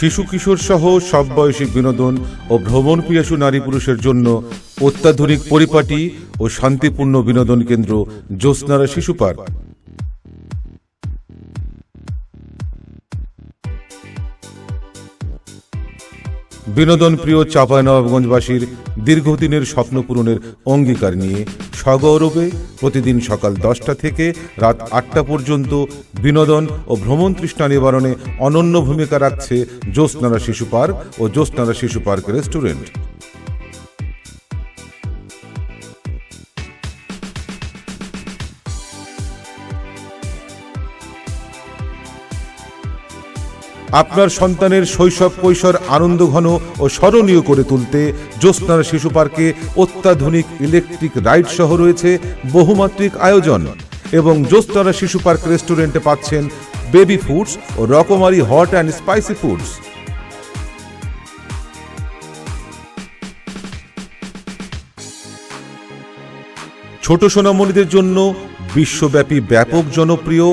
শিশু কিশোর সহ সব বয়সী বিনোদন ও ভ্রমণ পিয়াসু নারী পুরুষের জন্য অত্যাধুনিক পরিপাটি ও শান্তিপূর্ণ বিনোদন কেন্দ্র জ্যোৎস্নারা শিশু পার্ক। বিনোদন প্রিয় চাঁপাইনবাবগঞ্জবাসীর দীর্ঘদিনের স্বপ্ন পূরণের অঙ্গীকার নিয়ে সগৌরবে প্রতিদিন সকাল দশটা থেকে রাত আটটা পর্যন্ত বিনোদন ও ভ্রমণ তৃষ্ণা নিবারণে অনন্য ভূমিকা রাখছে জ্যোৎস্নারা শিশু পার্ক ও জ্যোৎস্নারা শিশু পার্ক রেস্টুরেন্ট। আপনার সন্তানের শৈশব, কৈশোর আনন্দঘন ও স্মরণীয় করে তুলতে জ্যোৎস্নার শিশু পার্কে অত্যাধুনিক ইলেকট্রিক রাইড সহ রয়েছে বহুমাত্রিক আয়োজন এবং জ্যোৎস্নারা শিশু পার্ক রেস্টুরেন্টে পাচ্ছেন বেবি ফুডস ও রকমারি হট অ্যান্ড স্পাইসি ফুডস। ছোট সোনামণিদের জন্য বিশ্বব্যাপী ব্যাপক জনপ্রিয়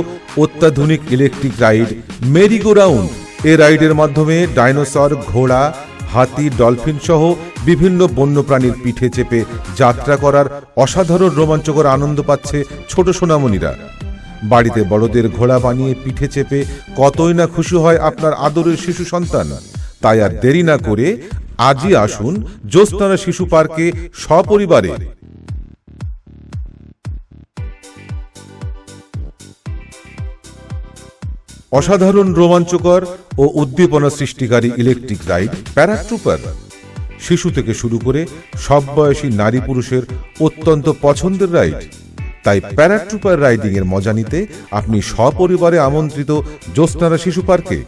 অত্যাধুনিক electric ride merry go round. এ রাইডের মাধ্যমে ডাইনোসর, ঘোড়া, হাতি, ডলফিন সহ বিভিন্ন বন্যপ্রাণীর পিঠে চেপে যাত্রা করার অসাধারণ রোমাঞ্চকর আনন্দ পাচ্ছে ছোট সোনামণিরা। বাড়িতে বড়দের ঘোড়া বানিয়ে পিঠে চেপে কতই না খুশি হয় আপনার আদরের শিশু সন্তান। তাই আর দেরি না করে আজই আসুন জ্যোৎস্নারা শিশু পার্কে সপরিবারে। অসাধারণ রোমাঞ্চকর ও উদ্দীপনা সৃষ্টিকারী ইলেকট্রিক রাইড প্যারাট্রুপার শিশু থেকে শুরু করে সব বয়সী নারী পুরুষের অত্যন্ত পছন্দের রাইড তাই প্যারাট্রুপার রাইডিং এর মজা নিতে আপনি সপরিবারে আমন্ত্রিত জ্যোৎস্নারা শিশু পার্কে।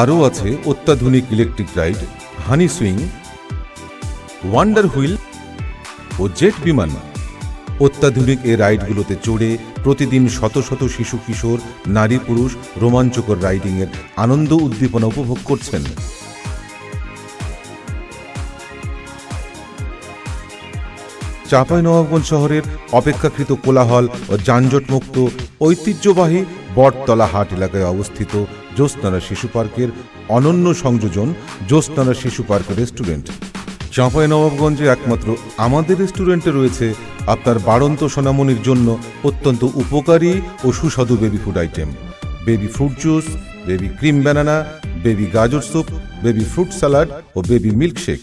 আরও আছে অত্যাধুনিক electric ride honey swing wonder wheel ও জেট বিমান। অত্যাধুনিক এই রাইডগুলোতে চড়ে প্রতিদিন শত শত শিশু কিশোর, নারী পুরুষ রোমাঞ্চকর রাইডিংয়ের আনন্দ উদ্দীপনা উপভোগ করছেন। চাঁপাইনবাবগঞ্জ শহরের অপেক্ষাকৃত কোলাহল ও যানজটমুক্ত, ঐতিহ্যবাহী বটতলা হাট এলাকায় অবস্থিত জ্যোৎস্নারা শিশু পার্কের অনন্য সংযোজন জ্যোৎস্নারা শিশু পার্ক রেস্টুরেন্ট। চাঁপাইনবাবগঞ্জে একমাত্র আমাদের রেস্টুরেন্টে রয়েছে আপনার বাড়ন্ত সোনামনির জন্য অত্যন্ত উপকারী ও সুস্বাদু baby food item baby fruit juice baby cream banana baby গাজর স্যুপ বেবি ফ্রুট স্যালাড ও বেবি মিল্কশেক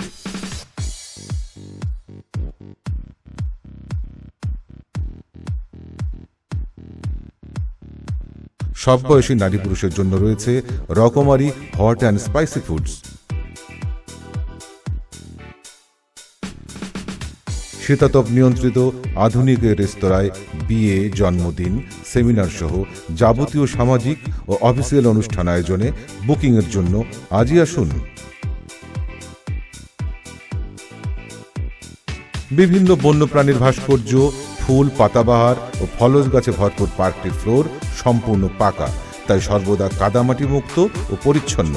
সব বয়সী নারী পুরুষের জন্য রয়েছে রকমারি হট অ্যান্ড স্পাইসি ফুডস শীতাতপ নিয়ন্ত্রিত আধুনিক রেস্তোরাঁয় বিয়ে, জন্মদিন, সেমিনার সহ যাবতীয় সামাজিক ও অফিসিয়াল অনুষ্ঠান আয়োজনে বুকিংয়ের জন্য আজই আসুন। বিভিন্ন বন্যপ্রাণীর ভাস্কর্য, ফুল, পাতাবাহার ও ফলজ গাছে ভরপুর পার্কটির ফ্লোর সম্পূর্ণ পাকা, তাই সর্বদা কাদামাটি মুক্ত ও পরিচ্ছন্ন।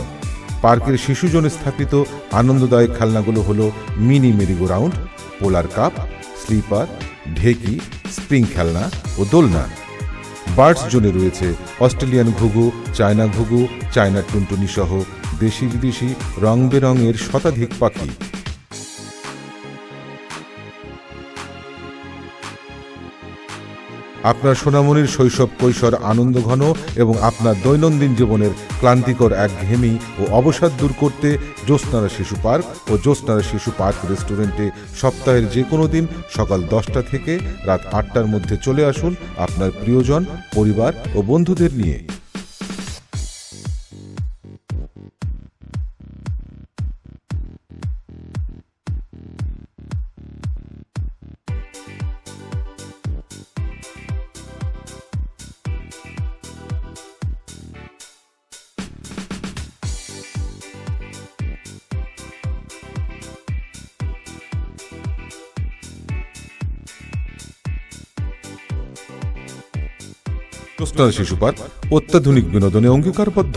পার্কের শিশুজনে স্থাপিত আনন্দদায়ক খেলনাগুলো হলো mini merry go round polar cup, slipper, ঢেকি, স্প্রিং খেলনা ও দোলনা। বার্ডস জোনে রয়েছে অস্ট্রেলিয়ান ঘুঘু, চায়না ঘুঘু, চায়না টুনটুনি সহ দেশি বিদেশি রং বেরঙের শতাধিক পাখি। আপনার সোনামণির শৈশব কৈশোর আনন্দঘন এবং আপনার দৈনন্দিন জীবনের ক্লান্তিকর এক একঘেয়েমি ও অবসাদ দূর করতে জ্যোৎস্নারা শিশু পার্ক ও জ্যোৎস্নারা শিশু পার্ক রেস্টুরেন্টে সপ্তাহের যে কোনো দিন সকাল দশটা থেকে রাত আটটার মধ্যে চলে আসুন আপনার প্রিয়জন, পরিবার ও বন্ধুদের নিয়ে। জ্যোৎস্নারা শিশুপাত অত্যাধুনিক বিনোদনে অঙ্গীকারবদ্ধ।